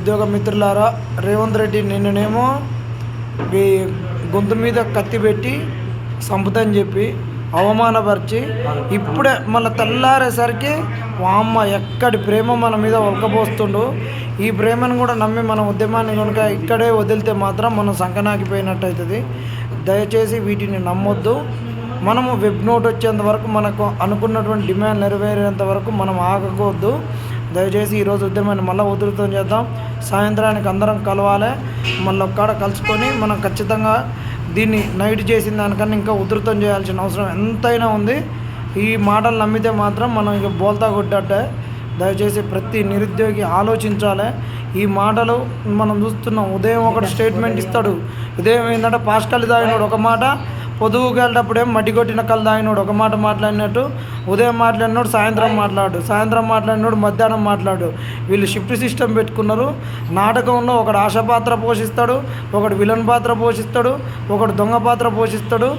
నిరుద్యోగ మిత్రులారా రేవంత్ రెడ్డి నిన్ననేమో ఈ గొంతు మీద కత్తి పెట్టి సంపుతని చెప్పి అవమానపరిచి ఇప్పుడే మళ్ళీ తెల్లారేసరికి వామ్మ ఎక్కడి ప్రేమ మన మీద ఉలకపోస్తుండు ఈ ప్రేమను కూడా నమ్మి మన ఉద్యమాన్ని కనుక ఇక్కడే వదిలితే మాత్రం మనం సంకనాకిపోయినట్టు అవుతుంది దయచేసి వీటిని నమ్మొద్దు. మనము వెబ్ నోట్ వచ్చేంత వరకు మనకు అనుకున్నటువంటి డిమాండ్ నెరవేరేంత వరకు మనం ఆగకూడదు. దయచేసి ఈరోజు ఉద్యమాన్ని మళ్ళీ ఉధృతం చేద్దాం. సాయంత్రానికి అందరం కలవాలి. మళ్ళీ ఒక్కడ కలుసుకొని మనం ఖచ్చితంగా దీన్ని నైట్ చేసిన దానికన్నా ఇంకా ఉధృతం చేయాల్సిన అవసరం ఎంతైనా ఉంది. ఈ మాటలు నమ్మితే మాత్రం మనం ఇక బోల్తా కొట్టట్టే దయచేసి ప్రతి నిరుద్యోగి ఆలోచించాలి. ఈ మాటలు మనం చూస్తున్నాం. ఉదయం ఒకటి స్టేట్మెంట్ ఇస్తాడు. ఉదయం ఏంటంటే పాస్కల్ తాగినోడు ఒక మాట. పొదువుకి వెళ్ళేటప్పుడు ఏం మట్టి కొట్టిన కళ్ళు తాగినోడు ఒక మాట మాట్లాడినట్టు ఉదయం మాట్లాడినోడు సాయంత్రం మాట్లాడు సాయంత్రం మాట్లాడినోడు మధ్యాహ్నం మాట్లాడు. వీళ్ళు షిఫ్ట్ సిస్టమ్ పెట్టుకున్నారు. నాటకంలో ఒకడు ఆశ పాత్ర పోషిస్తాడు ఒకడు విలన్ పాత్ర పోషిస్తాడు ఒకడు దొంగ పాత్ర పోషిస్తాడు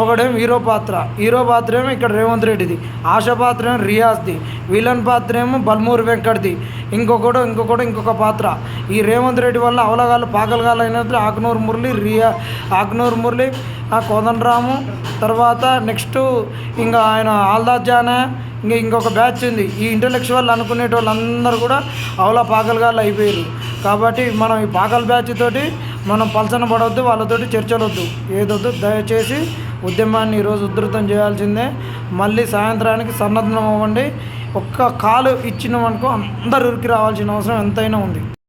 ఒకడేమో హీరో పాత్ర. హీరో పాత్ర ఏమో ఇక్కడ రేవంత్ రెడ్డిది. ఆశ పాత్ర ఏమో రియాజ్ది. విలన్ పాత్ర ఏమో బల్మూరి వెంకట్ది. ఇంకొకడు ఇంకొకడు ఇంకొక పాత్ర. ఈ రేవంత్ రెడ్డి వల్ల అవలగాళ్ళు పాకలగాలు అయినట్లు ఆకునూరు మురళి రియా ఆకునూరు మురళి ఆ కోదండరాము. తర్వాత నెక్స్ట్ ఇంకా ఆయన ఆల్దాద్ జానా ఇంకా ఇంకొక బ్యాచ్ ఉంది. ఈ ఇంటలెక్చువల్ అనుకునే వాళ్ళందరూ కూడా అవలా పాకలుగాళ్ళు అయిపోయారు కాబట్టి మనం ఈ పాకల బ్యాచ్ తోటి మనం పలసన పడవద్దు వాళ్ళతోటి చర్చలొద్దు. ఏదొద్దు దయచేసి ఉద్యమాన్ని ఈరోజు ఉధృతం చేయాల్సిందే. మళ్ళీ సాయంత్రానికి సన్నద్ధం అవ్వండి ఒక్క కాలు ఇచ్చినామనుకో అందరు ఉరికి రావాల్సిన అవసరం ఎంతైనా ఉంది.